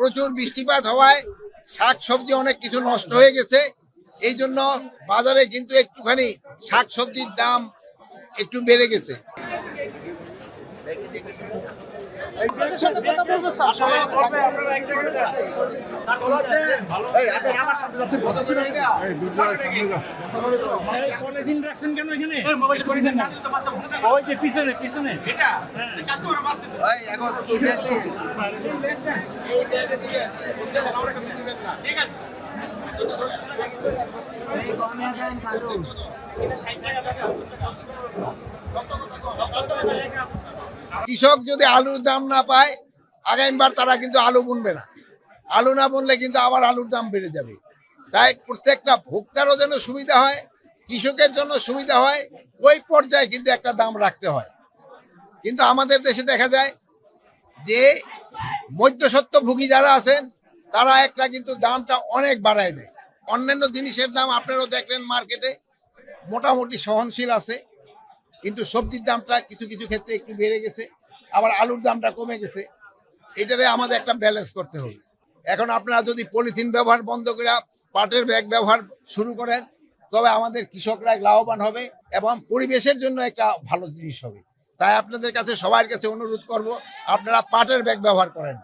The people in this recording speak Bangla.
প্রচুর বৃষ্টিপাত হওয়ায় শাক সবজি অনেক কিছু নষ্ট হয়ে গেছে। এই জন্য বাজারে কিন্তু একটুখানি শাক সবজির দাম একটু বেড়ে গেছে। পলিথিন রাখছেন কেন এখানে ওই যে পিছনে পিছনে কৃষক যদি আলুর দাম না পায়, আগামীবার তারা কিন্তু আলু বুনবে না। আলু না বুনলে কিন্তু আবার আলুর দাম বেড়ে যাবে। তাই প্রত্যেকটা ভোক্তারও যেন সুবিধা হয়, কৃষকের জন্য সুবিধা হয়, ওই পর্যায়ে কিন্তু একটা দাম রাখতে হয়। কিন্তু আমাদের দেশে দেখা যায় যে মধ্যসত্ত্বভোগী যারা আছেন, তারা একটা কিন্তু দামটা অনেক বাড়ায় দেয়। অন্যান্য জিনিসের দাম আপনারাও দেখলেন মার্কেটে, মোটামুটি সহনশীল আছে। কিন্তু সবজির দামটা কিছু কিছু ক্ষেত্রে একটু বেড়ে গেছে, আবার আলুর দামটা কমে গেছে। এটারে আমাদের একটা ব্যালেন্স করতে হবে। এখন আপনারা যদি পলিথিন ব্যবহার বন্ধ করে পাটের ব্যাগ ব্যবহার শুরু করেন, তবে আমাদের কৃষকরা লাভবান হবে এবং পরিবেশের জন্য একটা ভালো জিনিস হবে। তাই আপনাদের কাছে সবার কাছে অনুরোধ করব, আপনারা পাটের ব্যাগ ব্যবহার করেন।